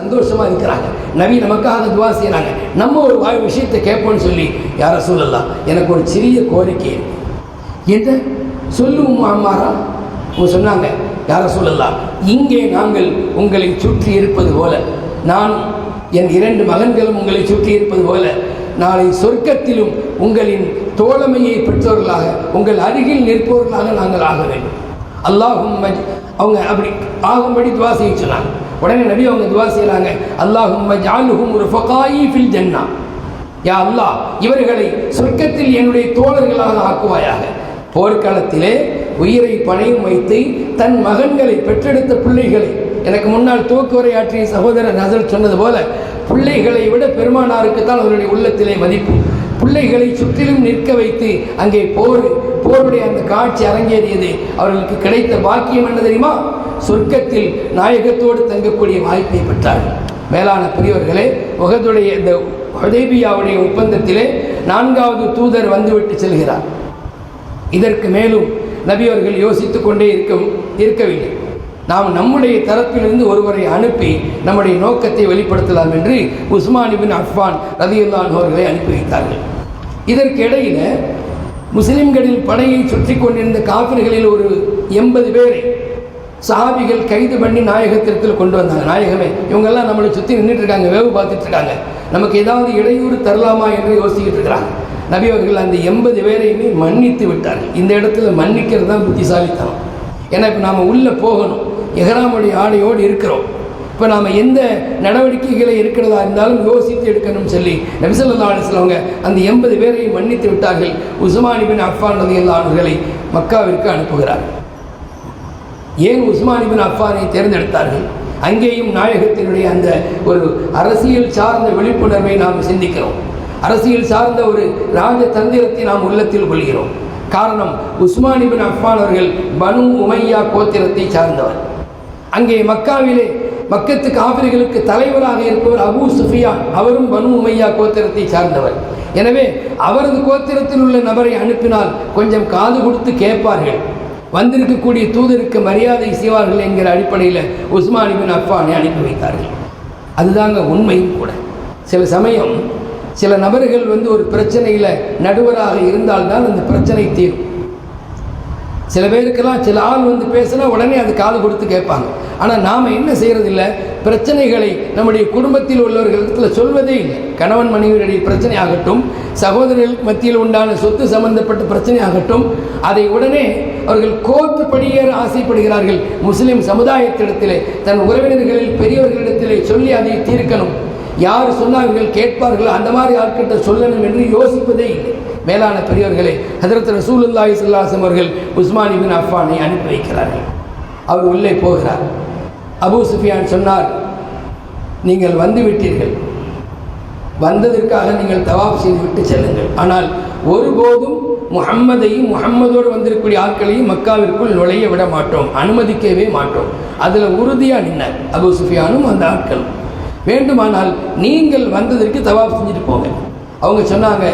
சந்தோஷமா இருக்கிறாங்க. நவி நமக்காக துவா செய்யறாங்க நம்ம ஒரு வாய் விஷயத்தை கேட்போம்னு சொல்லி யார சொல்லலாம் எனக்கு ஒரு சிறிய கோரிக்கை எந்த? என்ன சொல்லுவோம் அம்மாரா? சொன்னாங்க யார சொல்லலாம் இங்கே நாங்கள் உங்களை சுற்றி இருப்பது போல நானும் என் இரண்டு மகன்களும் உங்களை சுற்றி இருப்பது போல நாளை சொர்க்கத்திலும் உங்களின் தோழமையை பெற்றவர்களாக உங்கள் அருகில் நிற்பவர்களாக நாங்கள் ஆக வேண்டும். அல்லாஹும் அவங்க அப்படி ஆகும்படி துவா செய்ய சொன்னாங்க. உடனே நபி அவங்க துவா செய்கிறாங்க அல்லாஹும் ஜாலுஹும் ஒரு ஃபகாயி ஃபில் ஜன்னா. யா அல்லாஹ் இவர்களை சொர்க்கத்தில் என்னுடைய தோழர்களாக ஆக்குவாயாக. போர்க்காலத்திலே உயிரை பணையும் வைத்து தன் மகன்களை பெற்றெடுத்த பிள்ளைகளை எனக்கு முன்னால் தூக்குரையாற்றிய சகோதரர் நசல் சொன்னது போல பிள்ளைகளை விட பெருமானாருக்கு தான் அவருடைய உள்ளத்திலே மதிப்பு. பிள்ளைகளை சுற்றிலும் நிற்க வைத்து அங்கே போர் போருடைய அந்த காட்சி அரங்கேறியது அவர்களுக்கு கிடைத்த பாக்கியம் என்ன தெரியுமா? சொர்க்கத்தில் நாயகத்தோடு தங்கக்கூடிய வாய்ப்பை பெற்றார். மேலான பெரியவர்களே உகதுடைய இந்த ஹுதைபியாவுடைய ஒப்பந்தத்திலே நான்காவது தூதர் வந்துவிட்டு செல்கிறார். இதற்கு மேலும் நபியவர்கள் யோசித்துக் கொண்டே இருக்க இருக்கவில்லை. நாம் நம்முடைய தரப்பிலிருந்து ஒருவரை அனுப்பி நம்முடைய நோக்கத்தை வெளிப்படுத்தலாம் என்று உஸ்மானிபின் அஃபான் ரதியுல்லான் அவர்களை அனுப்பி வைத்தார்கள். இதற்கு இடையில முஸ்லிம்களில் படையை சுற்றி கொண்டிருந்த காபிர்களில் ஒரு எண்பது பேரை சாவிகள் கைது பண்ணி நாயகத்திற்கு கொண்டு வந்தாங்க. நாயகமே இவங்கெல்லாம் நம்மளை சுற்றி நின்றுட்டு இருக்காங்க வேவு பார்த்துட்டு இருக்காங்க நமக்கு ஏதாவது இடையூறு தரலாமா என்று யோசிக்கிட்டு இருக்கிறாங்க. நபி அவர்கள் அந்த எண்பது பேரையுமே மன்னித்து விட்டார்கள். இந்த இடத்துல மன்னிக்கிறது தான் புத்திசாலித்தனம். ஏன்னா இப்போ நாம் உள்ளே போகணும். எஹராமுடைய ஆடையோடு இருக்கிறோம். இப்போ நாம் எந்த நடவடிக்கைகளை இருக்கிறதா இருந்தாலும் யோசித்து எடுக்கணும்னு சொல்லி நபிசல்லா அலிஸ்லவங்க அந்த எண்பது பேரையும் மன்னித்து விட்டார்கள். உசுமானிபின் அஃபான் ரதி அல்லாஹர்களை மக்காவிற்கு அனுப்புகிறார். ஏன் உஸ்மானிபின் அஃபானை தேர்ந்தெடுத்தார்கள்? அங்கேயும் நாயகத்தினுடைய அந்த ஒரு அரசியல் சார்ந்த விழிப்புணர்வை நாம் சிந்திக்கிறோம். அரசியல் சார்ந்த ஒரு ராஜதந்திரத்தை நாம் உள்ளத்தில் கொள்கிறோம். காரணம் உஸ்மானிபின் அஃபான் அவர்கள் பனு உமையா கோத்திரத்தை சார்ந்தவர். அங்கே மக்காவிலே மக்கத்து காவிரிகளுக்கு தலைவராக இருப்பவர் அபு சுஃபியான். அவரும் பனு உமையா கோத்திரத்தை சார்ந்தவர். எனவே அவரது கோத்திரத்தில் உள்ள நபரை அனுப்பினால் கொஞ்சம் காது கொடுத்து கேட்பார்கள். வந்திருக்கக்கூடிய தூதருக்கு மரியாதை செய்வார்கள் என்கிற அடிப்படையில் உஸ்மானிபின் அஃபானை அனுப்பி வைத்தார்கள். அதுதாங்க உண்மையும் கூட. சில சமயம் சில நபர்கள் வந்து ஒரு பிரச்சனையில் நடுவராக இருந்தால்தான் அந்த பிரச்சனை தீரும். சில பேருக்கெல்லாம் சில ஆள் வந்து பேசினா உடனே அது காது கொடுத்து கேட்பாங்க. ஆனால் நாம் என்ன செய்கிறதில்ல பிரச்சனைகளை நம்முடைய குடும்பத்தில் உள்ளவர்களிடத்தில் சொல்வதே இல்லை. கணவன் மனைவியுடைய பிரச்சனை ஆகட்டும் சகோதரர்கள் மத்தியில் உண்டான சொத்து சம்பந்தப்பட்ட பிரச்சனை ஆகட்டும் அதை உடனே அவர்கள் கோர்த்து படியேற ஆசைப்படுகிறார்கள். முஸ்லிம் சமுதாயத்திடத்திலே தன் உறவினர்களில் பெரியவர்களிடத்திலே சொல்லி அதை தீர்க்கணும். யார் சொன்னார்கள் கேட்பார்களோ அந்த மாதிரி ஆட்கிட்ட சொல்லணும் என்று யோசிப்பதே இல்லை. மேலான பெரியவர்களே ஹதரத் ரசூலுல்லாஹி ஸல்லல்லாஹு அவர்கள் உஸ்மான் இபின் அஃபானை அனுப்பி வைக்கிறார்கள். அவர் உள்ளே போகிறார். அபு சுஃபியான் சொன்னார் நீங்கள் வந்து விட்டீர்கள் வந்ததற்காக நீங்கள் தவாப் செய்து விட்டு செல்லுங்கள். ஆனால் ஒருபோதும் முஹம்மதையும் முஹம்மதோடு வந்திருக்கக்கூடிய ஆட்களையும் மக்காவிற்குள் நுழைய விட மாட்டோம். அனுமதிக்கவே மாட்டோம். அதில் உறுதியாக நின்னார் அபு சுஃபியானும் அந்த ஆட்களும். வேண்டுமானால் நீங்கள் வந்ததற்கு தவாப் செஞ்சுட்டு போங்க. அவங்க சொன்னாங்க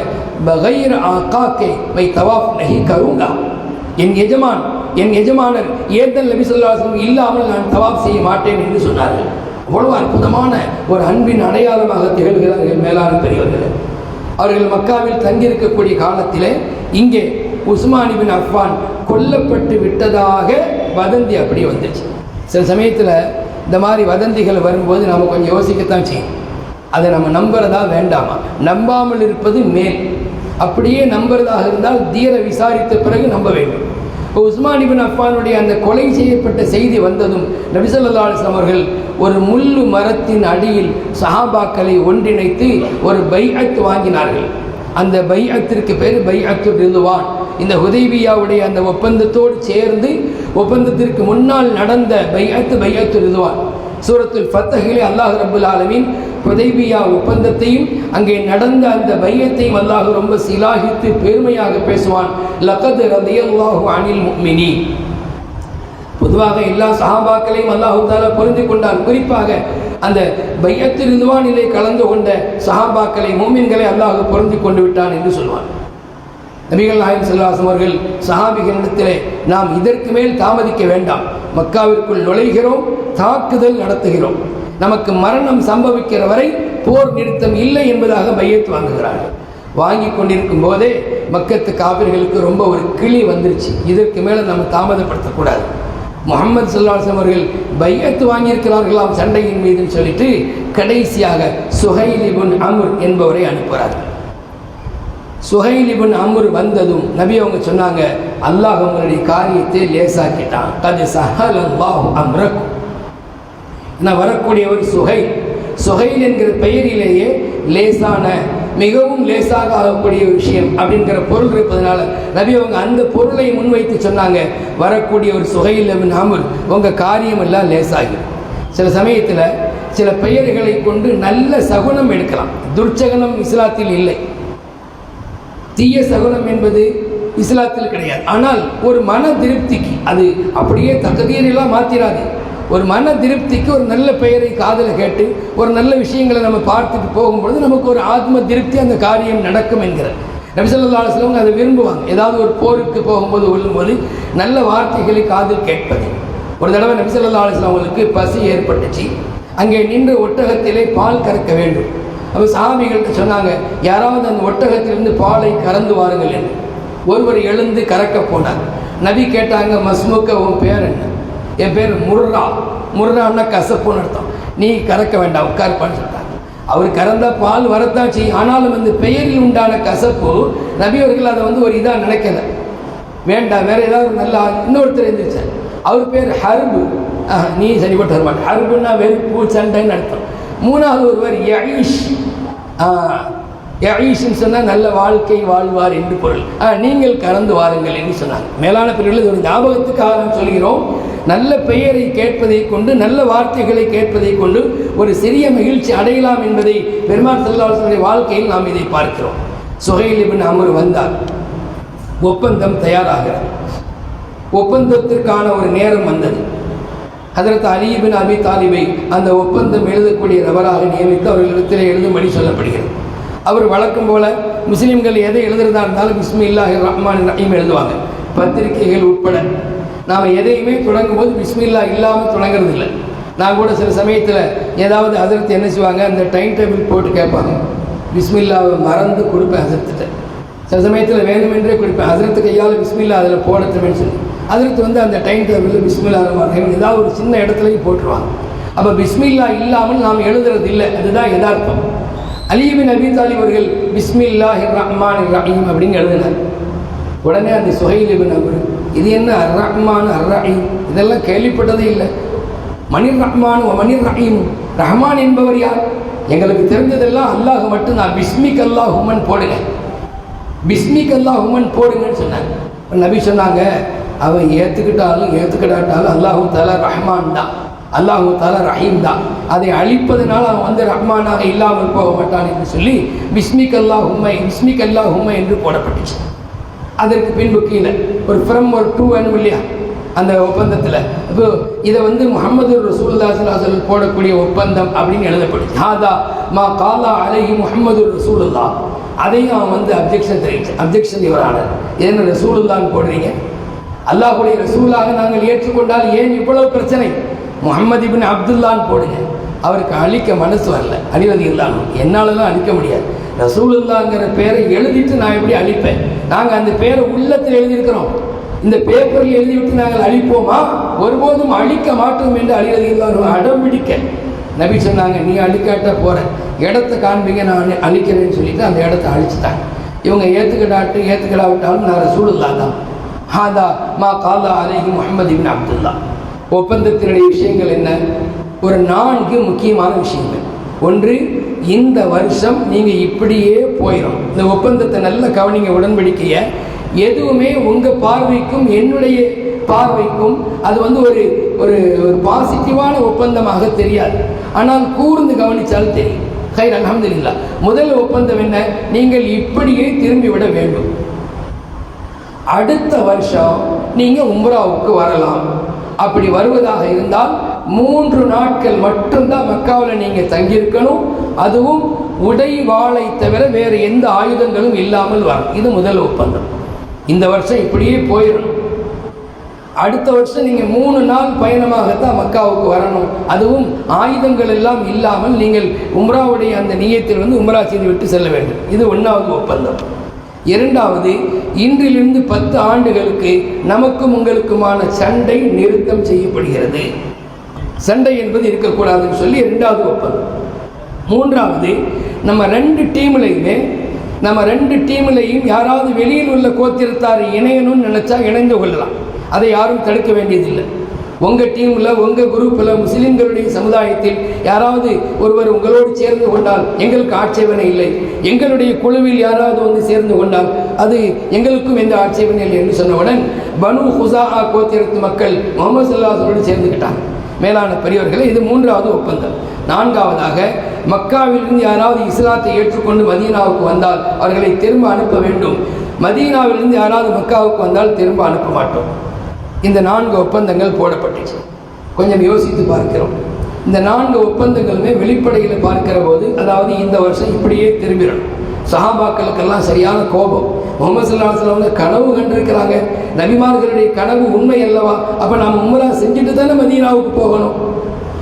பகைர் ஆக்காக்கே வை தவாப் நகி கருங்கா என் எஜமான் என் எஜமானர் ஏதல் நபி சொல்லாசம் இல்லாமல் நான் தவாப் செய்ய மாட்டேன் என்று சொன்னார்கள். அவ்வளவு அற்புதமான ஒரு அன்பின் அடையாளமாக திகழ்கிறார்கள் மேலான பெரியவர்கள். அவர்கள் மக்காவில் தங்கியிருக்கக்கூடிய காலத்திலே இங்கே உஸ்மானிபின் அஃபான் கொல்லப்பட்டு விட்டதாக வதந்தி அப்படியே வந்துச்சு. சில சமயத்தில் இந்த மாதிரி வதந்திகள் வரும்போது நாம் கொஞ்சம் யோசிக்கத்தான் செய்யும். அதை நம்ம நம்புறதா வேண்டாமா? நம்பாமல் இருப்பது மேல். அப்படியே நம்புறதாக இருந்தால் தீர விசாரித்த பிறகு நம்ப வேண்டும். இப்போ உஸ்மான் இபின் அஃபானுடைய அந்த கொலை செய்யப்பட்ட செய்தி வந்ததும் நபிசல்லா அலிஸ்லாம் அவர்கள் ஒரு முள்ளு மரத்தின் அடியில் சஹாபாக்களை ஒன்றிணைத்து ஒரு பைஅத் வாங்கினார்கள். அந்த பைஅத்திற்கு பேர் பைஅத்து ரிதுவான். இந்த ஹுதைபியாவுடைய அந்த ஒப்பந்தத்தோடு சேர்ந்து ஒப்பந்தத்திற்கு முன்னால் நடந்த பைஅத்து பைஅத்து ரிதுவான். சூரத்துல் ஃபத்தகிலே அல்லாஹ் ரபுல் ஆலமின் ஹுதைபியா ஒப்பந்தத்தையும் அங்கே நடந்த அந்த பையத்தையும் அல்லாஹ் ரொம்ப சிலாகித்து பெருமையாக பேசுவான். லகத் ரதியல்லாஹு அனில் முக்மினி பொதுவாக எல்லா சஹாபாக்களையும் அல்லாஹு தாலா புரிந்து கொண்டான். குறிப்பாக அந்த பையத்தில் நிலை கலந்து கொண்ட சஹாபாக்களை மூமின்களை அல்லாஹ் பொருந்து கொண்டு விட்டான் என்று சொல்வான். நபிகள் நாயகம் செல்லாசம் அவர்கள் சஹாபிகளிடத்திலே நாம் இதற்கு மேல் தாமதிக்க வேண்டாம். மக்காவிற்குள் நுழைகிறோம் தாக்குதல் நடத்துகிறோம். நமக்கு மரணம் சம்பவிக்கிற வரை போர் நிறுத்தம் இல்லை என்பதாக பையத்து வாங்குகிறார்கள் வாங்கி கொண்டிருக்கும் போதே மக்கத்து காவிர்களுக்கு ரொம்ப ஒரு கிளி வந்துருச்சு. இதற்கு மேலே நம்ம தாமதப்படுத்தக்கூடாது. முகமது சல்லாஹம் அவர்கள் பையத்து வாங்கியிருக்கிறார்களாம் சண்டையின் மீதுன்னு சொல்லிட்டு கடைசியாக சுஹைலிபுன் அமுர் என்பவரை அனுப்புகிறார்கள் சுஹைலிபுன் அமுர் வந்ததும் நபி அவங்க சொன்னாங்க அல்லாஹ் உங்களுடைய காரியத்தை லேசாக்கிட்டான். அது சஹல் அல்லாஹ் அம்ரக்கும். நான் வரக்கூடியவர் சுகை. சுகைல் என்கிற பெயரிலேயே லேசான மிகவும் லேசாக ஆகக்கூடிய விஷயம் அப்படிங்கிற பொருள் இருப்பதனால நபி அவங்க அந்த பொருளை முன்வைத்து சொன்னாங்க. வரக்கூடிய ஒரு சுகையில் நாமல் உங்கள் காரியம் எல்லாம் லேசாகும் சில சமயத்தில் சில பெயர்களை கொண்டு நல்ல சகுனம் எடுக்கலாம். துர்ச்சகனம் இஸ்லாத்தில் இல்லை. தீய சகுனம் என்பது இஸ்லாத்தில் கிடையாது. ஆனால் ஒரு மன திருப்திக்கு அது அப்படியே தகுதியெல்லாம் மாத்திராது. ஒரு மன திருப்திக்கு ஒரு நல்ல பெயரை காதில் கேட்டு ஒரு நல்ல விஷயங்களை நம்ம பார்த்துட்டு போகும்பொழுது நமக்கு ஒரு ஆத்ம திருப்தி அந்த காரியம் நடக்கும் என்கிற. நபிசல்லா அதை விரும்புவாங்க. ஏதாவது ஒரு போருக்கு போகும்போது உள்ளும்போது நல்ல வார்த்தைகளை காதில் கேட்பது. ஒரு தடவை நபிசல்லா அவங்களுக்கு பசி ஏற்பட்டுச்சு. அங்கே நின்று ஒட்டகத்திலே பால் கறக்க வேண்டும். அப்போ சாமிகள்கிட்ட சொன்னாங்க யாராவது அந்த ஒட்டகத்திலிருந்து பாலை கறந்து வாருங்கள் என்று. ஒருவர் எழுந்து கறக்க போனார். நபி கேட்டாங்க மஸ்முக்க உன் பேர் என்ன? என் பேர் முர்ரா. முர்ரான்னா கசப்புன்னு அர்த்தம். நீ கறக்க வேண்டாம் உட்கார்ப்பான்னு சொல்லிட்டாங்க அவர் கறந்த பால் வரத்தான் செய்யும். ஆனாலும் வந்து பெயரில் உண்டான கசப்பு நபி அவர்கள் அதை வந்து ஒரு இதாக நினைக்கல. வேண்டாம் வேற ஏதாவது ஒரு நல்ல இன்னொருத்தர் எழுந்திரிச்சார். அவர் பேர் ஹர்பு. நீ சரிப்பட்டு வர ஹர்புன்னா வெறுப்பு சண்டைன்னு அர்த்தம். மூணாவது ஒருவர் யஈஷ். யஈஷ்னு சொன்னால் நல்ல வாழ்க்கை வாழ்வார் என்று பொருள். ஆ, நீங்கள் கறந்து வாருங்கள் என்று சொன்னாங்க மேலான பிரிவில் ஒரு ஞாபகத்துக்காக சொல்கிறோம். நல்ல பெயரை கேட்பதை கொண்டு நல்ல வார்த்தைகளை கேட்பதை கொண்டு ஒரு சிறிய மகிழ்ச்சி அடையலாம் என்பதை பெருமாள் செல்லாசனுடைய வாழ்க்கையில் நாம் இதை பார்க்கிறோம். சுகையில் இபின் அமர் வந்தார். ஒப்பந்தம் தயாராகிறார் ஒப்பந்தத்திற்கான ஒரு நேரம் வந்தது. அதற்கு அலிபின் அபி தாலிபை அந்த ஒப்பந்தம் எழுதக்கூடிய நபராக நியமித்து அவர்களிடத்தில் எழுதும்படி சொல்லப்படுகிறது. அவர் வழக்கம் போல முஸ்லீம்கள் எதை எழுதுறதா இருந்தாலும் பிஸ்மில்லாஹி ரஹ்மான் ரஹீம் எழுதுவாங்க. பத்திரிகைகள் உட்பட நாம் எதையுமே தொடங்கும் போது பிஸ்மில்லா இல்லாமல் தொடங்குறது இல்லை நான் கூட சில சமயத்தில் ஏதாவது அதிர்த்து என்ன செய்வாங்க? அந்த டைம் டேபிள் போட்டு கேட்பாங்க. பிஸ்மில்லாவை மறந்து கொடுப்பேன் ஹசரத்துட்ட சில சமயத்தில் வேணுமென்றே கொடுப்பேன். அதிர்த்து கையால் பிஸ்மில்லா அதில் போடட்டுமேன்னு சொல்லி. அதிர்த்து வந்து அந்த டைம் டேபிளில் பிஸ்மில்லா ரஹ்மான் ஏதாவது ஒரு சின்ன இடத்துலையும் போட்டுருவாங்க. அப்போ பிஸ்மில்லா இல்லாமல் நாம் எழுதுறது இல்லை அதுதான் யதார்த்தம். அலிபின் அபி தாலிப் அவர்கள் பிஸ்மில்லாஹி ரஹ்மான் ரஹீம் அப்படின்னு எழுதினார். உடனே அந்த சுஹைலிபின் அவர் இது என்ன? அர் ரஹ்மான் அர் ரஹீம் இதெல்லாம் கேள்விப்பட்டதே இல்லை. மணிர் ரஹ்மான் மணிர் ரஹீம் ரஹ்மான் என்பவர் யார்? எங்களுக்கு தெரிஞ்சதெல்லாம் அல்லாஹ் மட்டும் நான் பிஸ்மிக் அல்லாஹ் ஹுமன் போடுங்க. பிஸ்மிக் அல்லாஹ் ஹுமன் போடுங்கன்னு சொன்னாங்க. நபி சொன்னாங்க அவன் ஏற்றுக்கிட்டாலும் ஏற்றுக்கிடாட்டாலும் அல்லாஹு தாலா ரஹ்மான் தான். அல்லாஹு தாலா ரஹீம் தான். அதை அழிப்பதனால் அவன் வந்து ரஹ்மானாக இல்லாமல் போக மாட்டான் என்று சொல்லி பிஸ்மிக் அல்லாஹ் உம்மை பிஸ்மிக் அல்லாஹ் உம்மை என்று போடப்பட்டுச்சு. அதற்கு பின்பு கீழே ஒரு ஃப்ரம் ஒரு டூ வேணும் இல்லையா? அந்த ஒப்பந்தத்தில். இப்போ இதை வந்து முகமது ரசூல்லாசல் போடக்கூடிய ஒப்பந்தம் அப்படின்னு எழுதப்படுச்சு ஹாதா மா காலா அலைஹி முகமது ரசூலுல்லா அதையும் அவன் வந்து அப்ஜெக்ஷன் தெரிவிச்சு அப்ஜெக்ஷன் இவரானார் என்ன ரசூலுல்லான்னு போடுறீங்க? அல்லாஹுடைய ரசூலாக நாங்கள் ஏற்றுக்கொண்டால் ஏன் இவ்வளவு பிரச்சனை? முகமது இபின் அப்துல்லான்னு போடுங்க. அவருக்கு அழிக்க மனசு வரல. அழிவது இல்லாமல் என்னாலலாம் அழிக்க முடியாது. ரசூலுல்லாங்கிற பேரை எழுதிட்டு நான் எப்படி அழிப்பேன்? நாங்கள் அந்த பேரை உள்ளத்தில் எழுதியிருக்கிறோம். இந்த பேப்பரில் எழுதிவிட்டு நாங்கள் அழிப்போமா? ஒருபோதும் அழிக்க மாட்டோம் என்று அழிவது இல்லாமல் அடம் பிடிக்க நபி சொன்னாங்க நீ அழிக்காட்ட போற. இடத்த காண்பீங்க நான் அழிக்கிறேன்னு சொல்லிட்டு அந்த இடத்த அழிச்சிட்டாங்க. இவங்க ஏற்றுக்கிடாட்டு ஏற்றுக்கிடாவிட்டாலும் நான் ரசூலுல்லா தான். ஹாதா மா காலா அலைஹி முகமது இப்னு அப்துல்லா. ஒப்பந்தத்தினுடைய விஷயங்கள் என்ன? ஒரு நான்கு முக்கியமான விஷயங்கள். ஒன்று இந்த வருஷம் நீங்கள் இப்படியே போயிடும் இந்த ஒப்பந்தத்தை நல்ல கவனிங்க உடன்படிக்கையை. எதுவுமே உங்கள் பார்வைக்கும் என்னுடைய பார்வைக்கும் அது வந்து ஒரு ஒரு ஒரு பாசிட்டிவான ஒப்பந்தமாக தெரியாது. ஆனால் கூர்ந்து கவனித்தால் தெரியும். ஹைர் அல்ஹம்துலில்லா. முதல் ஒப்பந்தம் என்ன? நீங்கள் இப்படியே திரும்பி விட வேண்டும். அடுத்த வருஷம் நீங்கள் உம்ராவுக்கு வரலாம். அப்படி வருவதாக இருந்தால் மூன்று நாட்கள் மட்டும்தான் மக்காவில் நீங்கள் தங்கியிருக்கணும். அதுவும் உடை வாளை தவிர வேறு எந்த ஆயுதங்களும் இல்லாமல் வரும் இது முதல் ஒப்பந்தம். இந்த வருஷம் இப்படியே போயிடணும். அடுத்த வருஷம் நீங்கள் மூணு நாள் பயணமாகத்தான் மக்காவுக்கு வரணும். அதுவும் ஆயுதங்கள் எல்லாம் இல்லாமல் நீங்கள் உம்ராவுடைய அந்த நியத்தில் வந்து உம்ரா செய்து விட்டு செல்ல வேண்டும். இது ஒன்றாவது ஒப்பந்தம். இரண்டாவது இன்றிலிருந்து பத்து ஆண்டுகளுக்கு நமக்கும் உங்களுக்குமான சண்டை நிறுத்தம் செய்யப்படுகிறது. சண்டை என்பது இருக்கக்கூடாதுன்னு சொல்லி ரெண்டாவது ஒப்பந்தம். மூன்றாவது நம்ம ரெண்டு டீம்லையுமே நம்ம ரெண்டு டீம்லையும் யாராவது வெளியில் உள்ள கோத்திரத்தார் இணையணும்னு நினச்சா இணைந்து கொள்ளலாம். அதை யாரும் தடுக்க வேண்டியதில்லை. உங்கள் டீமில் உங்கள் குரூப்பில் முஸ்லீம்களுடைய சமுதாயத்தில் யாராவது ஒருவர் உங்களோடு சேர்ந்து கொண்டால் எங்களுக்கு ஆட்சேபனை இல்லை. எங்களுடைய குழுவில் யாராவது வந்து சேர்ந்து கொண்டால் அது எங்களுக்கும் எந்த ஆட்சேபனை இல்லை என்று சொன்னவுடன் பனு ஹுசா கோத்திரத்து மக்கள் முகமது சல்லாஹோடு சேர்ந்துக்கிட்டாங்க மேலான பெரியவர்களே இது மூன்றாவது ஒப்பந்தம். நான்காவதாக மக்காவிலிருந்து யாராவது இஸ்லாத்தை ஏற்றுக்கொண்டு மதீனாவுக்கு வந்தால் அவர்களை திரும்ப அனுப்ப வேண்டும். மதீனாவிலிருந்து யாராவது மக்காவுக்கு வந்தால் திரும்ப அனுப்ப மாட்டோம். இந்த நான்கு ஒப்பந்தங்கள் போடப்பட்டுச்சு. கொஞ்சம் யோசித்து பார்க்கிறோம். இந்த நான்கு ஒப்பந்தங்களுமே வெளிப்படையில் பார்க்கிற போது அதாவது இந்த வருஷம் இப்படியே திரும்பிடணும். சஹாபாக்களுக்கெல்லாம் சரியான கோபம். முகமது சல்லாஹ் வந்து கனவு கண்டிருக்கிறாங்க. நபிமார்களுடைய கனவு உண்மை அல்லவா? அப்போ நாம் உம்ரா செஞ்சுட்டு தானே மதீனாவுக்கு போகணும்.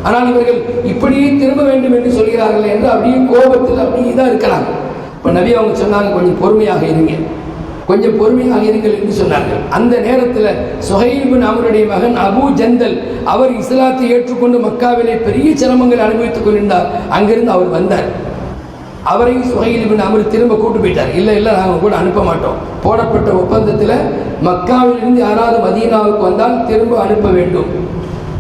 ஆனால் இவர்கள் இப்படியே திரும்ப வேண்டும் என்று சொல்கிறார்கள் என்று அப்படியே கோபத்தில் அப்படியே தான் இருக்கிறாங்க. இப்போ நபி அவங்க சொன்னாங்க கொஞ்சம் பொறுமையாக இருங்க. கொஞ்சம் பொறுமையாக இருங்கள் என்று சொன்னார்கள். அந்த நேரத்தில் சுஹைபின் அவருடைய மகன் அபு ஜந்தல் அவர் இஸ்லாத்தை ஏற்றுக்கொண்டு மக்காவிலே பெரிய சிரமங்கள் அனுபவித்துக் கொண்டிருந்தார். அங்கிருந்து அவர் வந்தார். அவரையும் சுகையில் அவர் திரும்ப கூட்டு போயிட்டார். இல்லை இல்லை நாங்கள் கூட அனுப்ப மாட்டோம். போடப்பட்ட ஒப்பந்தத்தில் மக்காவிலிருந்து யாராவது மதீனாவுக்கு வந்தால் திரும்ப அனுப்ப வேண்டும்.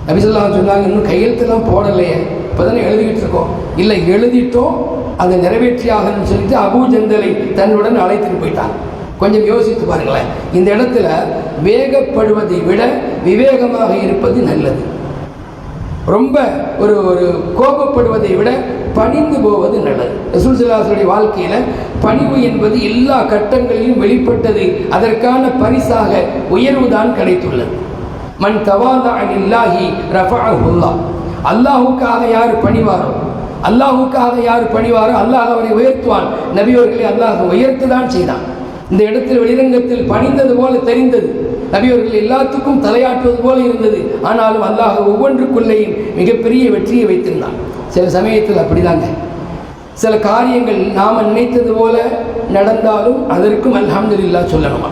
நபிசல்லா சொன்னாங்க இன்னும் கையெழுத்தெல்லாம் போடலையே. இப்போ தானே எழுதிக்கிட்டு இருக்கோம். இல்லை எழுதிட்டோம். அதை நிறைவேற்றியாகணும்னு சொல்லிட்டு அபு ஜந்தலை தன்னுடன் அழைத்துட்டு போயிட்டான் கொஞ்சம் யோசித்து பாருங்களேன். இந்த இடத்துல வேகப்படுவதை விட விவேகமாக இருப்பது நல்லது. ரொம்ப ஒரு ஒரு கோபப்படுவதை விட பணிந்து போவது நல்லது. ரசூல் சல்லாஹுடைய வாழ்க்கையில் பணிவு என்பது எல்லா கட்டங்களிலும் வெளிப்பட்டது. அதற்கான பரிசாக உயர்வுதான் கிடைத்துள்ளது. மண் தவாதா இல்லாஹி ரஃபஅஹுல்லா அல்லாஹுக்காக யார் பணிவாரோ அல்லாஹுக்காக யார் பணிவாரோ அல்லாஹ் அவரை உயர்த்துவான். நபியோர்களை அல்லாஹ் உயர்த்து தான் செய்தான். இந்த இடத்தில் வெளிரங்கத்தில் பணிந்தது போல தெரிந்தது. நபியவர்கள் எல்லாத்துக்கும் தலையாட்டுவது போல இருந்தது. ஆனாலும் அல்லாஹ் ஒவ்வொன்றுக்குள்ளேயும் மிகப்பெரிய வெற்றியை வைத்திருந்தான். சில சமயத்தில் அப்படிதாங்க. சில காரியங்கள் நாம் நினைத்தது போல நடந்தாலும் அதற்கும் அல்ஹம்துல்லா சொல்லணுமா?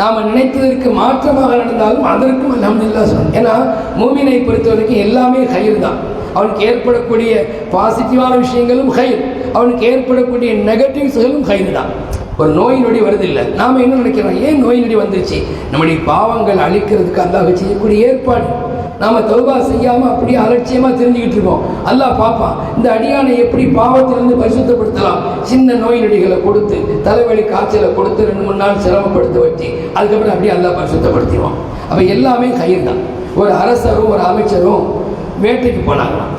நாம் நினைத்ததற்கு மாற்றமாக நடந்தாலும் அதற்கும் அல்ஹம்துல்லா சொல்லணும். ஏன்னா மூமினை பொறுத்த வரைக்கும் எல்லாமே கயிறு தான். அவனுக்கு ஏற்படக்கூடிய பாசிட்டிவான விஷயங்களும் கயிறு. அவனுக்கு ஏற்படக்கூடிய நெகட்டிவ்ஸ்களும் கயிறு தான். ஒரு நோய் நொடி வருதில்லை. நாம் என்ன நினைக்கிறோம்? ஏன் நோய் நொடி வந்துருச்சு? நம்முடைய பாவங்கள் அழிக்கிறதுக்கு அல்லாஹ் செய்யக்கூடிய ஏற்பாடு. நாம் தௌபா செய்யாமல் அப்படியே அலட்சியமாக தெரிஞ்சுக்கிட்டு இருக்கோம். அல்லாஹ் பார்ப்பான் இந்த அடியானை எப்படி பாவத்திலிருந்து பரிசுத்தப்படுத்தலாம்? சின்ன நோய் நொடிகளை கொடுத்து தலைவலி காய்ச்சலை கொடுத்து ரெண்டு மூணு நாள் சிரமப்படுத்த வச்சு அதுக்கப்புறம் அப்படியே அல்லா பரிசுத்தப்படுத்திடுவான். அப்போ எல்லாமே கயிறு தான் ஒரு அரசரும் ஒரு அமைச்சரும் வேட்டைக்கு போனாங்களாம்.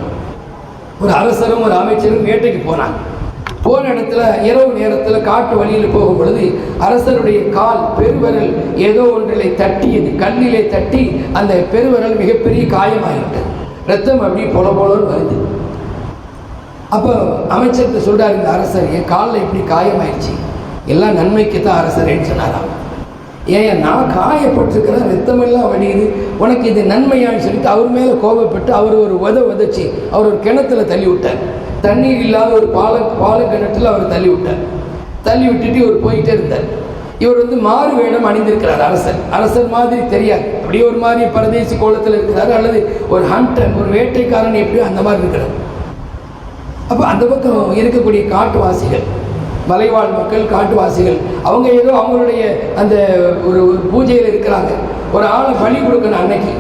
ஒரு அரசரும் ஒரு அமைச்சரும் வேட்டைக்கு போனாங்க. போன இடத்துல இரவு நேரத்தில் காட்டு வழியில் போகும் பொழுது அரசருடைய கால் பெருவரல் ஏதோ ஒன்றிலே தட்டியது. கல்லிலே தட்டி அந்த பெருவரல் மிகப்பெரிய காயமாயிட்டு ரத்தம் அப்படி பொல பொலன்னு வருது. அப்போ அமைச்சர்கிட்ட சொல்றாரு இந்த அரசர் என் காலில் இப்படி காயமாயிடுச்சு. எல்லாம் நன்மைக்கு தான் அரசரேன்னு சொன்னாராம். ஏன் நான் காயப்பட்டிருக்கிறேன் ரத்தமெல்லாம் வடியுது. உனக்கு இது நன்மையான்னு சொல்லிட்டு அவர் மேலே கோபப்பட்டு அவர் ஒரு உத உதச்சி அவர் ஒரு கிணத்துல தள்ளி விட்டார். தண்ணீர் இல்லாத ஒரு பால பால அவர் தள்ளி விட்டார். தள்ளி விட்டுட்டு இவர் போயிட்டே இருந்தார். இவர் வந்து மாறு வேடம் அணிந்திருக்கிறார் அரசர். அரசர் மாதிரி தெரியாது. அப்படியே ஒரு மாதிரி பரதேசி கோலத்தில் இருக்கிறார் அல்லது ஒரு ஹண்டர் ஒரு வேட்டைக்காரன் எப்படியோ அந்த மாதிரி இருக்கிறார். அப்போ அந்த பக்கம் இருக்கக்கூடிய காட்டுவாசிகள் மலைவாழ் மக்கள் காட்டுவாசிகள் அவங்க ஏதோ அவங்களுடைய அந்த ஒரு ஒரு பூஜையில் இருக்கிறாங்க. ஒரு ஆளை பலி கொடுக்கணும் அன்னைக்கு.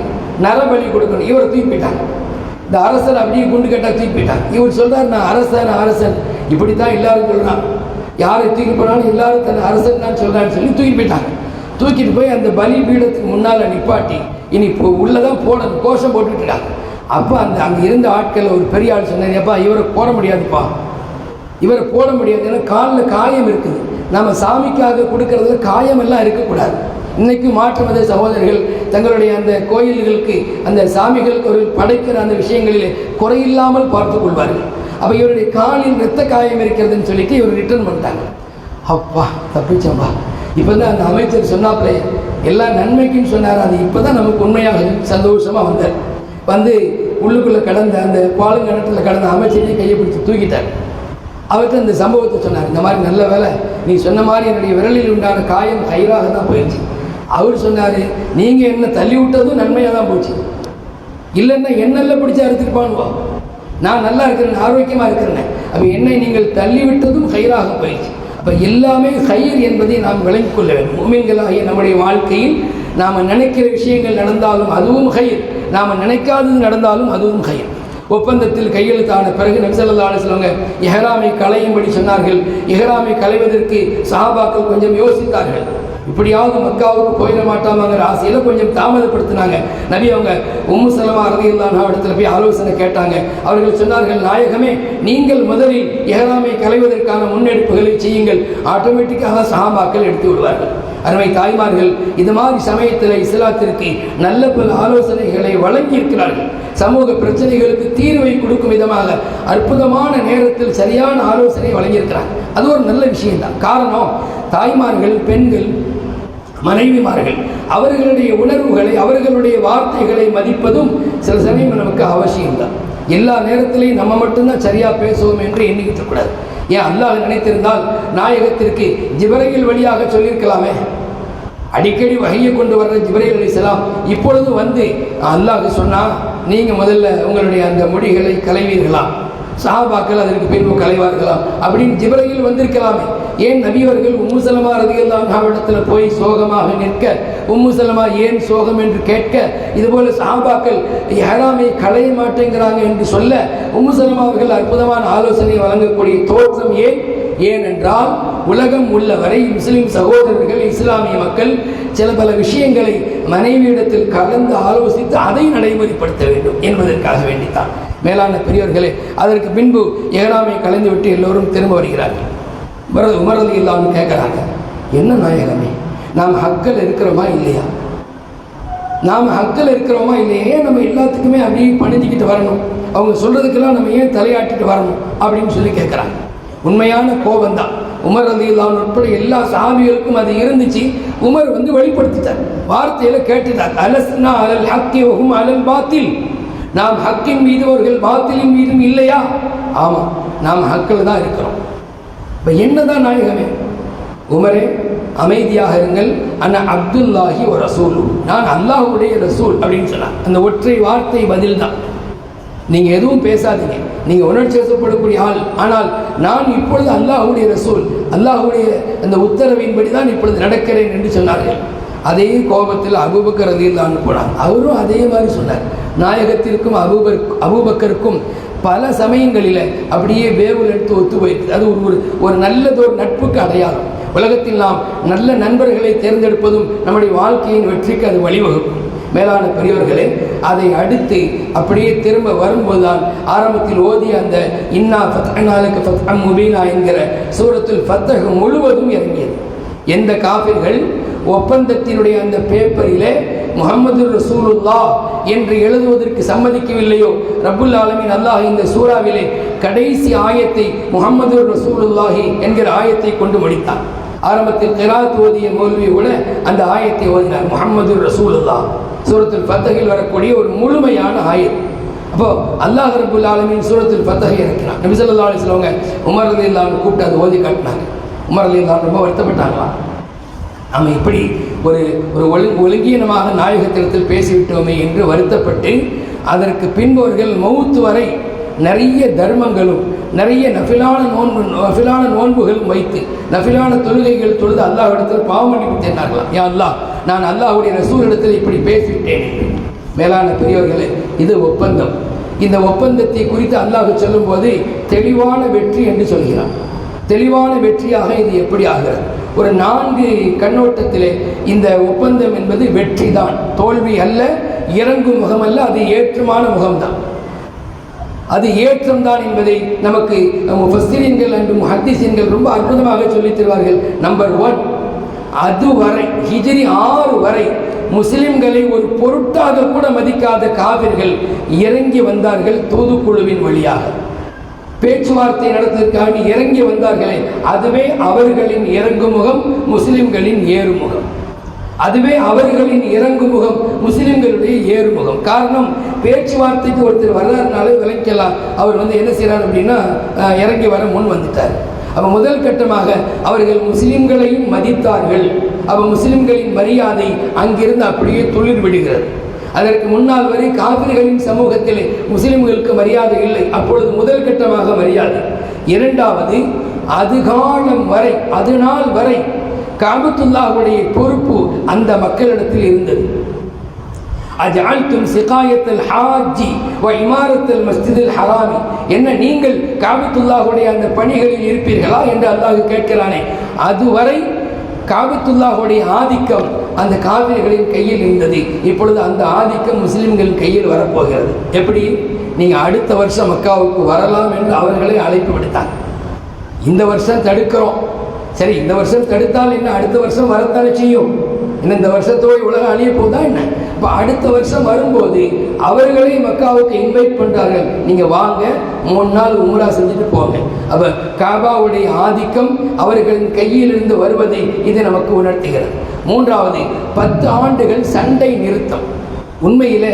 நர பலி கொடுக்கணும். இவரை தூக்கிட்டாங்க போயிட்டாங்க. இந்த அரசன் அப்படியே குண்டு கட்டா தூக்கி போயிட்டான். இவர் சொல்றார் நான் அரசன் அரசன். இப்படி தான் எல்லாரும் சொல்றான். யாரை தூக்கி போனாலும் எல்லாரும் தன் அரசன் தான் சொல்றான்னு சொல்லி தூக்கி போயிட்டாங்க. தூக்கிட்டு போய் அந்த பலி பீடத்துக்கு முன்னால் நிப்பாட்டி இனி இப்போ உள்ளதான் போடணும் கோஷம் போட்டுட்டு அப்போ அந்த அங்கே இருந்த ஆட்கள் ஒரு பெரிய ஆள் சொன்னார்ப்பா இவரை போட முடியாதுப்பா. இவரை போட முடியாது. ஏன்னா காலில் காயம் இருக்குது. நம்ம சாமிக்காக கொடுக்கறதுல காயமெல்லாம் இருக்கக்கூடாது. இன்னைக்கு மாற்று மத சகோதரர்கள் தங்களுடைய அந்த கோயில்களுக்கு அந்த சாமிகள் ஒரு படைக்கிற அந்த விஷயங்களிலே குறையில்லாமல் பார்த்து கொள்வார்கள். அப்போ இவருடைய காலில் ரத்த காயம் இருக்கிறதுன்னு சொல்லிட்டு இவர் ரிட்டர்ன் பண்ணிட்டாங்க. அப்பா தப்பிச்சம்பா. இப்போ தான் அந்த அமைச்சர் சொன்னாப்லே எல்லா நன்மைக்குன்னு சொன்னார். அது இப்போ தான் நமக்கு உண்மையாக சந்தோஷமாக வந்தார் வந்து உள்ளுக்குள்ளே கடந்த அந்த பாலுங்கணத்தில் கடந்த அமைச்சரையும் கையை பிடிச்சி தூக்கிட்டார். அவர்கிட்ட இந்த சம்பவத்தை சொன்னார். இந்த மாதிரி நல்ல வேலை நீ சொன்ன மாதிரி என்னுடைய விரலில் உண்டான காயம் கயிறாக தான் போயிடுச்சு. அவர் சொன்னார் நீங்கள் என்ன தள்ளி விட்டதும் நன்மையாக தான் போச்சு. இல்லைன்னா என்னெல்லாம் பிடிச்சா அறுத்துருப்பானுவா நான் நல்லா இருக்கிறேன் ஆரோக்கியமாக இருக்கிறேன். அப்போ என்னை நீங்கள் தள்ளிவிட்டதும் கயிறாக போயிடுச்சு. அப்போ எல்லாமே கயிறு என்பதை நாம் விளங்கிக் கொள்ள வேண்டும். மூமின்களாகிய நம்முடைய வாழ்க்கையில் நாம் நினைக்கிற விஷயங்கள் நடந்தாலும் அதுவும் கயிறு. நாம் நினைக்காதது நடந்தாலும் அதுவும் கயிறு. ஒப்பந்தத்தில் கையெழுத்தான பிறகு நபிசல்லா சொல்லுவாங்க எஹராமை களையும்படி சொன்னார்கள். எஹராமை களைவதற்கு சஹாபாக்கள் கொஞ்சம் யோசித்தார்கள். இப்படியாவது மக்காவுக்கு போயிட மாட்டாமாங்கிற ஆசையில் கொஞ்சம் தாமதப்படுத்தினாங்க. நபி அவங்க உம்மு சலமா அறதியில்லான இடத்துல போய் ஆலோசனை கேட்டாங்க. அவர்கள் சொன்னார்கள் நாயகமே நீங்கள் முதலில் எஹராமை கலைவதற்கான முன்னெடுப்புகளை செய்யுங்கள். ஆட்டோமேட்டிக்காக சஹாபாக்கள் எடுத்து விடுவார்கள். அருமை தாய்மார்கள் இது மாதிரி சமயத்தில் இஸ்லாத்திற்கு நல்ல பல ஆலோசனைகளை வழங்கி இருக்கிறார்கள் சமூக பிரச்சனைகளுக்கு தீர்வை கொடுக்கும் விதமாக அற்புதமான நேரத்தில் சரியான ஆலோசனை வழங்கியிருக்கிறாங்க. அது ஒரு நல்ல விஷயம்தான். காரணம் தாய்மார்கள் பெண்கள் மனைவிமார்கள் அவர்களுடைய உணர்வுகளை அவர்களுடைய வார்த்தைகளை மதிப்பதும் சில சமயம் நமக்கு அவசியம்தான் எல்லா நேரத்திலையும் நம்ம மட்டும்தான் சரியா பேசுவோம் என்று எண்ணிக்கிட்டு கூடாது. ஏன்? அல்லாஹ் நினைத்திருந்தால் நாயகத்திற்கு ஜிபரையில் வழியாக சொல்லியிருக்கலாமே. அடிக்கடி வகையை கொண்டு வர்ற ஜிப்ரைல் செலாம் இப்பொழுது வந்து அல்லாஹ் சொன்னால் நீங்கள் முதல்ல உங்களுடைய அந்த மொழிகளை கலைவீர்களாம் சஹாபாக்கள் அதற்கு பின்பு கலைவார்களாம் அப்படின்னு ஜிப்ரையில் வந்திருக்கலாமே. ஏன் நபியவர்கள் உம்மு சலமா ரதியல்லாம் இடத்துல போய் சோகமாக நிற்க உம்மு சலமா ஏன் சோகம் என்று கேட்க இதுபோல சாபாக்கள் யாராமே களைய மாட்டேங்கிறாங்க என்று சொல்ல உம்மு சலமா அவர்கள் அற்புதமான ஆலோசனை வழங்கக்கூடிய தோற்றம் ஏன்? ஏனென்றால் உலகம் உள்ளவரை முஸ்லிம் சகோதரர்கள் இஸ்லாமிய மக்கள் சில பல விஷயங்களை மனைவியிடத்தில் கலந்து ஆலோசித்து அதை நடைமுறைப்படுத்த வேண்டும் என்பதற்காக வேண்டித்தான். மேலான பெரியவர்களே அதற்கு பின்பு ஏழாமை கலைந்துவிட்டு எல்லோரும் திரும்ப வருகிறார்கள். உமரது உமரது இல்லாமல் கேட்குறாங்க என்ன நாயகமே நாம் ஹக்கில் இருக்கிறோமா இல்லையா? நாம் ஹக்கில் இருக்கிறோமா இல்லையா? ஏன் நம்ம எல்லாத்துக்குமே அப்படியே பணிஞ்சிக்கிட்டு வரணும்? அவங்க சொல்கிறதுக்கெல்லாம் நம்ம ஏன் தலையாட்டிட்டு வரணும்? அப்படின்னு சொல்லி கேட்குறாங்க உண்மையான கோபம் தான். உமர் அலி இல்லாமல் உட்பட எல்லா சாமிகளுக்கும் அது இருந்துச்சு. உமர் வந்து வெளிப்படுத்திட்டார். வார்த்தையில் கேட்டுட்டார். அலஸ்னா அலல் ஹக்கி ஒகும் அலல் பாத்தில். நாம் ஹக்கின் மீது அவர்கள் பாத்திலின் மீதும் இல்லையா? ஆமாம் நாம் ஹக்கில் தான் இருக்கிறோம். இப்போ என்னதான் நாயகமே உமரே அமைதியாக இருங்கள். அண்ணா அப்துல்லாஹி ஒரு ரசூல். நான் அல்லாஹுடைய ரசூல் அப்படின்னு சொன்னார். அந்த ஒற்றை வார்த்தை பதில் தான் நீங்கள் எதுவும் பேசாதீங்க. நீங்கள் உணர்ச்சி வசப்படக்கூடிய ஆள். ஆனால் நான் இப்பொழுது அல்லாஹுடைய ரசூல். அல்லாஹுடைய அந்த உத்தரவின்படி தான் இப்பொழுது நடக்கிறேன் என்று சொன்னார்கள். அதே கோபத்தில் அபுபக்கர் ரதியில்லான்னு போனார். அவரும் அதே மாதிரி சொன்னார். நாயகத்திற்கும் அபுபர் அபுபக்கருக்கும் பல சமயங்களில் அப்படியே வேவுல் எடுத்து ஒத்து போயிட்டு அது ஒரு ஒரு ஒரு நல்லதொரு நட்புக்கு அடையாளம். உலகத்தில் நாம் நல்ல நண்பர்களை தேர்ந்தெடுப்பதும் நம்முடைய வாழ்க்கையின் வெற்றிக்கு அது வழிவகுக்கும். மேலான பெரியவர்களே அதை அடுத்து அப்படியே திரும்ப வரும்போதுதான் ஆரம்பத்தில் ஓதிய அந்த இன்னா ஃபத்ஹனாலுக்கு ஃபத்ஹம் முபீனா என்கிற சூரத்தில் ஃபத்தகம் முழுவதும் இறங்கியது. எந்த காபிர்கள் ஒப்பந்தத்தினுடைய அந்த பேப்பரிலே முகமது ரசூலுல்லா என்று எழுதுவதற்கு சம்மதிக்கவில்லையோ? ரபுல் ஆலமின் அல்லாஹ் இந்த சூறாவிலே கடைசி ஆயத்தை முகமது ரசூலுல்லாஹி என்கிற ஆயத்தை கொண்டு முடித்தார் ஆரம்பத்தில் கிராத் ஓதிய மௌல்வி கூட அந்த ஆயத்தை ஓதினார் முகமது ரசூலுல்லா சூரத்தில் பத்தகில் வரக்கூடிய ஒரு முழுமையான ஆயத். அப்போ அல்லாஹ் ரபுல் ஆலமின் சூரத்தில் பத்தகை இறக்கினார் நபிசல்லா அலிஸ்லவங்க உமர் அலி இல்லாமல் கூப்பிட்டு அதை ஓதி காட்டினாங்க. உமர் அலி இல்லாமல் ரொம்ப வருத்தப்பட்டாங்களா? நம்ம இப்படி ஒரு ஒரு ஒழு ஒழுங்கீனமாக நாயகத்திடத்தில் பேசிவிட்டோமே என்று வருத்தப்பட்டு அதற்கு பின்பவர்கள் மௌத்து வரை நிறைய தர்மங்களும் நிறைய நஃபிலான நோன்பு நஃபிலான நோன்புகளும் வைத்து நஃபிலான தொழுகைகள் தொழுது அல்லாஹ்விடத்தில் பாவமன்னிப்பு தேர்ந்தார்களாம். யா அல்லாஹ் நான் அல்லாஹ்வுடைய ரசூலிடத்தில் இப்படி பேசிவிட்டேன் மேலான பெரியவர்களே இது ஒப்பந்தம். இந்த ஒப்பந்தத்தை குறித்து அல்லாஹ் சொல்லும்போது தெளிவான வெற்றி என்று சொல்கிறான். தெளிவான வெற்றியாக இது எப்படி ஆகிறது? ஒரு நான்கு கண்ணோட்டத்திலே இந்த ஒப்பந்தம் என்பது வெற்றி தான் தோல்வி அல்ல இறங்கும் முகம் அல்ல அது ஏற்றமான முகம்தான். அது ஏற்றம்தான் என்பதை நமக்கு ஃபஸ்திரியன்கள் என்றும் முஹத்திசீன்கள் ரொம்ப அற்புதமாக சொல்லித் தருவார்கள். நம்பர் ஒன் அதுவரை ஹிஜரி ஆறு வரை முஸ்லிம்களை ஒரு பொருட்டாக கூட மதிக்காத காவிர்கள் இறங்கி வந்தார்கள் தூதுக்குழுவின் வழியாக. பேச்சுவார்த்தை நடத்துவதற்காக இறங்கி வந்தார்களே அதுவே அவர்களின் இறங்கு முகம் முஸ்லிம்களின் ஏறுமுகம். அதுவே அவர்களின் இறங்கு முகம் முஸ்லிம்களுடைய ஏறுமுகம். காரணம் பேச்சுவார்த்தைக்கு ஒருத்தர் வர்றாருனாலே விளைக்கலாம் அவர் வந்து என்ன செய்கிறார் அப்படின்னா இறங்கி வர முன் வந்துட்டார். அப்போ முதல் கட்டமாக அவர்கள் முஸ்லிம்களையும் மதித்தார்கள். அப்போ முஸ்லிம்களின் மரியாதை அங்கிருந்து அப்படியே துளிர் விடுகிறது. அதற்கு முன்னால் வரை காவிரிகளின் சமூகத்தில் முஸ்லிம்களுக்கு மரியாதை இல்லை. அப்பொழுது முதல் கட்டமாக மரியாதை. இரண்டாவது அதுகாலம் வரை அது நாள் வரை காபத்துல்லாவுடைய பொறுப்பு அந்த மக்களிடத்தில் இருந்தது. அஜால்தும் சிகாயத்தில் ஹாஜி வ இமாரத்தில் மஸ்ஜிதில் ஹராமி. என்ன நீங்கள் காபத்துல்லாஹுடைய அந்த பணிகளில் இருப்பீர்களா என்று அல்லாஹ் கேட்கிறானே. அதுவரை காபத்துல்லாஹுடைய ஆதிக்கம் அந்த காவிரிகளின் கையில் இருந்தது. இப்பொழுது அந்த ஆதிக்கம் முஸ்லிம்களின் கையில் வரப்போகிறது. எப்படி? நீங்கள் அடுத்த வருஷம் மக்காவுக்கு வரலாம் என்று அவர்களை அழைப்பு விடுத்தாங்க இந்த வருஷம் தடுக்கிறோம். சரி இந்த வருஷம் தடுத்தால் என்ன? அடுத்த வருஷம் வரத்தானே செய்யும்? என்ன இந்த வருஷத்தோடு உலகம் அழிய போதா என்ன? இப்போ அடுத்த வருஷம் வரும்போது அவர்களே மக்காவுக்கு இன்வைட் பண்ணுறார்கள் நீங்கள் வாங்க மூணு நாள் உமரா செஞ்சுட்டு போங்க. அப்போ காபாவுடைய ஆதிக்கம் அவர்களின் கையிலிருந்து வருவதை இது நமக்கு உணர்த்துகிறது. மூன்றாவது பத்து ஆண்டுகள் சண்டை நிறுத்தம். உண்மையில்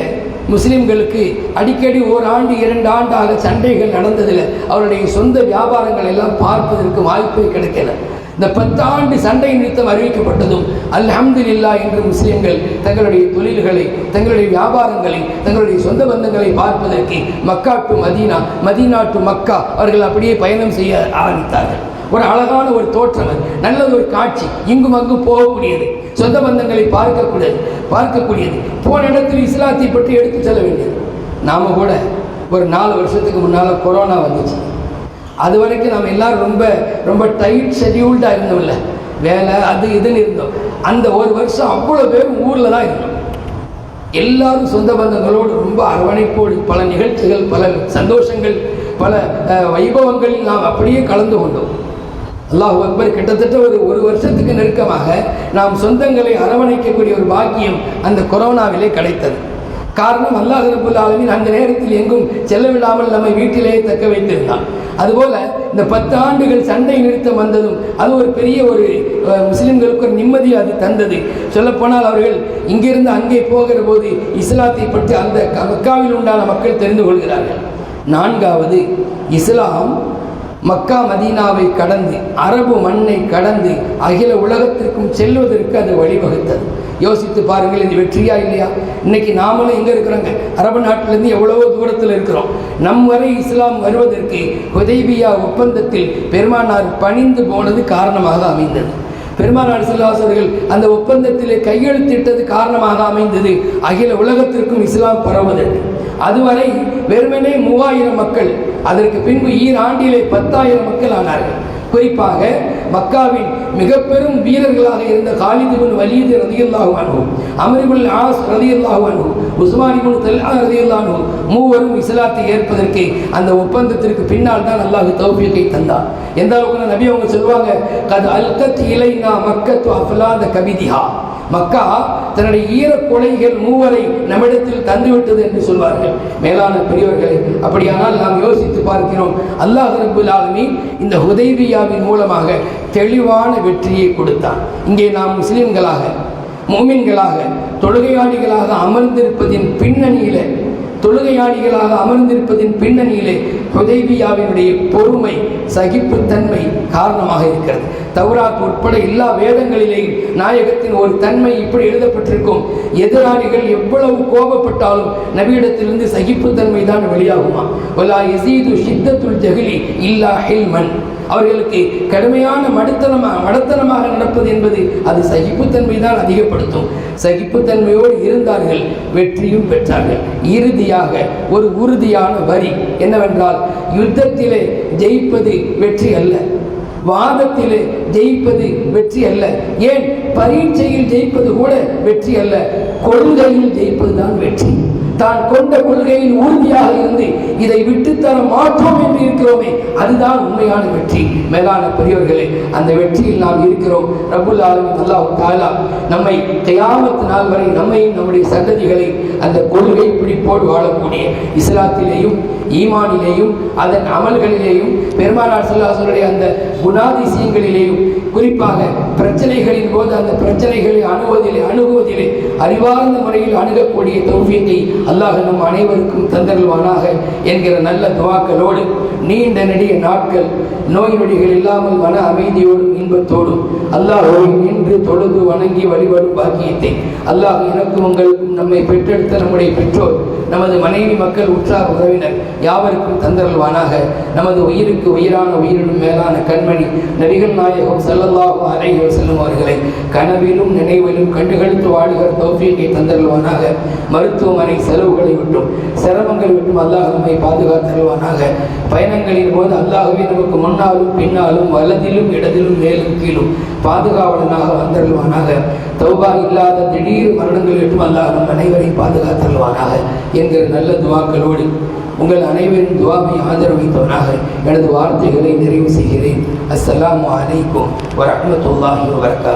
முஸ்லிம்களுக்கு அடிக்கடி ஓராண்டு இரண்டு ஆண்டாக சண்டைகள் நடந்ததில் அவருடைய சொந்த வியாபாரங்கள் எல்லாம் பார்ப்பதற்கு வாய்ப்பு கிடைக்கல. இந்த பத்தாண்டு சண்டை நிறுத்தம் அறிவிக்கப்பட்டதும் அல்ஹம்துலில்லா என்று முஸ்லிம்கள் தங்களுடைய தொழில்களை தங்களுடைய வியாபாரங்களை தங்களுடைய சொந்த பந்தங்களை பார்ப்பதற்கு Mecca to Medina Medina to Mecca அவர்கள் அப்படியே பயணம் செய்ய ஆரம்பித்தார்கள். ஒரு அழகான ஒரு தோற்றம் நல்ல ஒரு காட்சி. இங்கும் அங்கும் போகக்கூடியது. சொந்த பந்தங்களை பார்க்கக்கூடியது பார்க்கக்கூடியது. போன இடத்தில் இஸ்லாத்தை பற்றி எடுத்து செல்ல வேண்டியது. நாம கூட ஒரு நாலு வருஷத்துக்கு முன்னால் கொரோனா வந்துச்சு. அது வரைக்கும் நம்ம எல்லாரும் ரொம்ப ரொம்ப டைட் ஷெட்யூல்டாக இருந்தோம்ல. வேலை அது இதுன்னு இருந்தோம். அந்த ஒரு வருஷம் அவ்வளோ பேரும் ஊரில் தான் இருந்தோம். எல்லாரும் சொந்த பந்தங்களோடு ரொம்ப அரவணைப்போடு பல நிகழ்ச்சிகள் பல சந்தோஷங்கள் பல வைபவங்களில் நாம் அப்படியே கலந்து கொண்டோம். அல்லாஹ் அக்பர் கிட்டத்தட்ட ஒரு ஒரு வருஷத்துக்கு நெருக்கமாக நாம் சொந்தங்களை அரவணைக்கக்கூடிய ஒரு பாக்கியம் அந்த கொரோனாவிலே கிடைத்தது. காரணம் அல்லாஹ் ரபுல் அந்த நேரத்தில் எங்கும் செல்ல விடாமல் நம்மை வீட்டிலேயே தக்க வைத்திருந்தான். அதுபோல இந்த பத்து ஆண்டுகள் சண்டை நிறுத்தம் வந்ததும் அது ஒரு பெரிய ஒரு முஸ்லிம்களுக்கு ஒரு நிம்மதி அது தந்தது. சொல்லப்போனால் அவர்கள் இங்கிருந்து அங்கே போகிற போது இஸ்லாத்தை பற்றி அந்த மக்காவில் உண்டான மக்கள் தெரிந்து கொள்கிறார்கள். நான்காவது இஸ்லாம் மக்கா மதீனாவை கடந்து அரபு மண்ணை கடந்து அகில உலகத்திற்கும் செல்வதற்கு அது வழிவகுத்தது. யோசித்து பாருங்கள் இது வெற்றியா இல்லையா? இன்னைக்கு நாமளும் எங்கே இருக்கிறோங்க? அரபு நாட்டிலேருந்து எவ்வளவோ தூரத்தில் இருக்கிறோம். நம் வரை இஸ்லாம் வருவதற்கு ஹுதைபியா ஒப்பந்தத்தில் பெருமானார் பணிந்து போனது காரணமாக அமைந்தது. பெருமானார் செல்லாசர்கள் அந்த ஒப்பந்தத்திலே கையெழுத்திட்டது காரணமாக அமைந்தது. அகில உலகத்திற்கும் இஸ்லாம் பரவுவதற்கு அதுவரை வெறுமனே மூவாயிரம் மக்கள் அதற்கு பின்பு ஈராண்டிலே பத்தாயிரம் மக்கள் ஆனார்கள். குறிப்பாக மக்காவின் மிக பெரும் வீரர்களாக இருந்த காலிது பின் வலீது ரதியுல்லாஹு அன்ஹு அமரிபுல் ஆஸ் ரதியுல்லாஹு அன்ஹு உஸ்மான் இப்னு தல்ஹா ரதியுல்லாஹு மூவரும் இஸ்லாத்தை ஏற்பதற்கு அந்த ஒப்பந்தத்திற்கு பின்னால் தான் அல்லாஹு தௌபியத்தை தந்தார். எந்த அளவுக்கு நபி அவங்க சொல்லுவாங்க கத் அல்கத் இலைனா மக்கத்து அஃலாத கவிதிஹா மக்கா தன்னுடைய ஈர கொலைகள் மூவரை நம்மிடத்தில் தந்துவிட்டது என்று சொல்வார்கள். மேலான பெரியவர்களே அப்படியானால் நாம் யோசித்து பார்க்கிறோம். அல்லாஹ் ரப்புல் இந்த ஹுதைபியாவின் மூலமாக தெளிவான வெற்றியை கொடுத்தான். இங்கே நாம் முஸ்லிம்களாக மூமின்களாக தொழுகையாளிகளாக அமர்ந்திருப்பதின் பின்னணியில் தொழுகையாளிகளாக அமர்ந்திருப்பதின் பின்னணியிலே ஹுதைபியாவினுடைய பொறுமை சகிப்புத்தன்மை காரணமாக இருக்கிறது. தௌராத் உட்பட எல்லா வேதங்களிலேயும் நாயகத்தின் ஒரு தன்மை இப்படி எழுதப்பட்டிருக்கும். எதிராளிகள் எவ்வளவு கோபப்பட்டாலும் நபியிடத்திலிருந்து சகிப்புத்தன்மை தான் வெளியாகுமா? ஒலா யசீது சித்தத்துள் ஜஹிலி இல்லா ஹில்மன். அவர்களுக்கு கடுமையான மடுத்தனமாக மடத்தனமாக நடப்பது என்பது அது சகிப்புத்தன்மை தான் அதிகப்படுத்தும். சகிப்புத்தன்மையோடு இருந்தார்கள் வெற்றியும் பெற்றார்கள். இறுதியாக ஒரு உறுதியான வரி என்னவென்றால் யுத்தத்திலே ஜெயிப்பது வெற்றி அல்ல. வாதத்திலே ஜெயிப்பது வெற்றி அல்ல. ஏன்? பரீட்சையில் ஜெயிப்பது கூட வெற்றி அல்ல. கொள்கையில் ஜெயிப்பது தான் வெற்றி. தான் கொண்ட கொள்கையில் உறுதியாக இருந்து இதை விட்டுத்தர மாட்டோம் என்று இருக்கிறோமே அதுதான் உண்மையான வெற்றி. மேலான பெரியவர்களே அந்த வெற்றியில் நாம் இருக்கிறோம். ரபுல் ஆலமின் அல்லாஹ் தாலா நம்மை தயாமத்து நாள் வரை நம்மையும் நம்முடைய சந்ததிகளை அந்த கொள்கை பிடிப்போடு வாழக்கூடிய இஸ்லாத்திலேயும் ஈமானிலேயும் அதன் அமல்களிலேயும் பெருமானார் சொல்லாசருடைய அந்த குணாதிசயங்களிலேயும் குறிப்பாக பிரச்சனைகளின் போது அந்த பிரச்சனைகளை அணுவதிலே அணுகுவதிலே அறிவார்ந்த முறையில் அணுகக்கூடிய தௌஃபியத்தை அல்லாஹ் நம் அனைவருக்கும் தந்தருள்வானாக என்கிற நல்ல துவாக்களோடு நீண்ட நெடிய நாட்கள் நோய் நொடிகள் இல்லாமல் மன அமைதியோடும் இன்பத்தோடும் அல்லாஹ்வை நின்று தொழுது வணங்கி வழிபடும் பாக்கியத்தை. அல்லாஹ் எனக்கும் உங்களுக்கும் நம்மை பெற்றெடுத்த நம்முடைய பெற்றோர் நமது மனைவி மக்கள் உற்றார் உறவினர் யாவருக்கும் தந்தருள்வானாக. நமது உயிருக்கு உயிரான உயிரினும் மேலான கண்மணி நபிகள் நாயகம் ஸல்லல்லாஹு அலைஹி செல்லும் அவர்களை கனவிலும் நினைவிலும் கண்டுகளித்து வாழுகிற தௌஃபீக்கை தந்தருள்வானாக. மருத்துவமனை செலவுகளை விட்டும் சிரமங்களை விட்டும் அல்லாஹ் நம்மை பாதுகாத்தருள்வானாக. பயணங்களின் போது அல்லாஹுவே நமக்கு முன்னாலும் பின்னாலும் வலதிலும் இடதிலும் மேலும் கீழும் பாதுகாவலனாக வந்தருள்வானாக. தௌபா இல்லாத திடீர் மரணங்கள் விட்டும் அல்லாஹ் நம் அனைவரை பாதுகாத்தருள்வானாக. என்கிற நல்ல துவாக்களோடு உங்கள் அனைவரின் துவாவை ஆதரவைத்தவனாக எனது வார்த்தைகளை நிறைவு செய்கிறேன். அஸ்ஸலாமு அலைக்கும் வரமத்துல்லாஹி வரகா